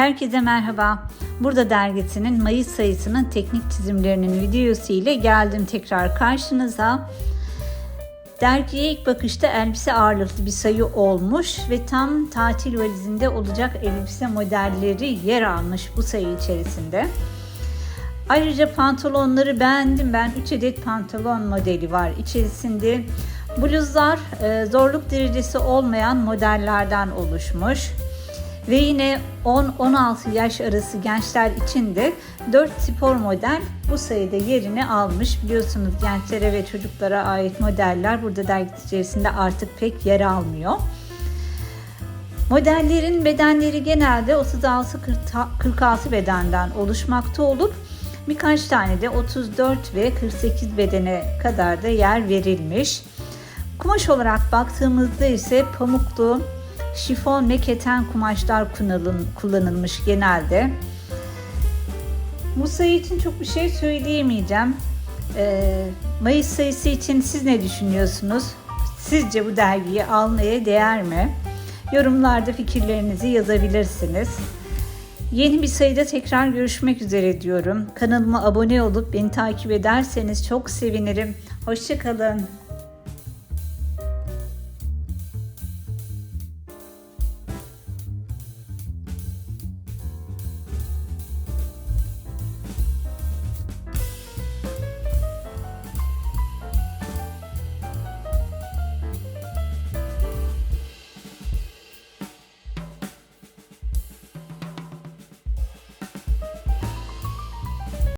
Herkese merhaba. Burada dergisinin Mayıs sayısının teknik çizimlerinin videosu ile geldim tekrar karşınıza. Dergiye ilk bakışta elbise ağırlıklı bir sayı olmuş ve tam tatil valizinde olacak elbise modelleri yer almış bu sayı içerisinde. Ayrıca pantolonları beğendim ben. 3 adet pantolon modeli var içerisinde. Bluzlar e, zorluk derecesi olmayan modellerden oluşmuş. Ve yine 10-16 yaş arası gençler için de 4 spor model bu sayıda yerini almış. Biliyorsunuz gençlere ve çocuklara ait modeller burada dergi içerisinde artık pek yer almıyor. Modellerin bedenleri genelde 36-46 bedenden oluşmakta olup birkaç tane de 34 ve 48 bedene kadar da yer verilmiş. Kumaş olarak baktığımızda ise pamuklu, şifon ve keten kumaşlar kullanılmış genelde. Bu sayı için çok bir şey söyleyemeyeceğim. Ee, Mayıs sayısı için siz ne düşünüyorsunuz? Sizce bu dergiyi almaya değer mi? Yorumlarda fikirlerinizi yazabilirsiniz. Yeni bir sayıda tekrar görüşmek üzere diyorum. Kanalıma abone olup beni takip ederseniz çok sevinirim. Hoşçakalın.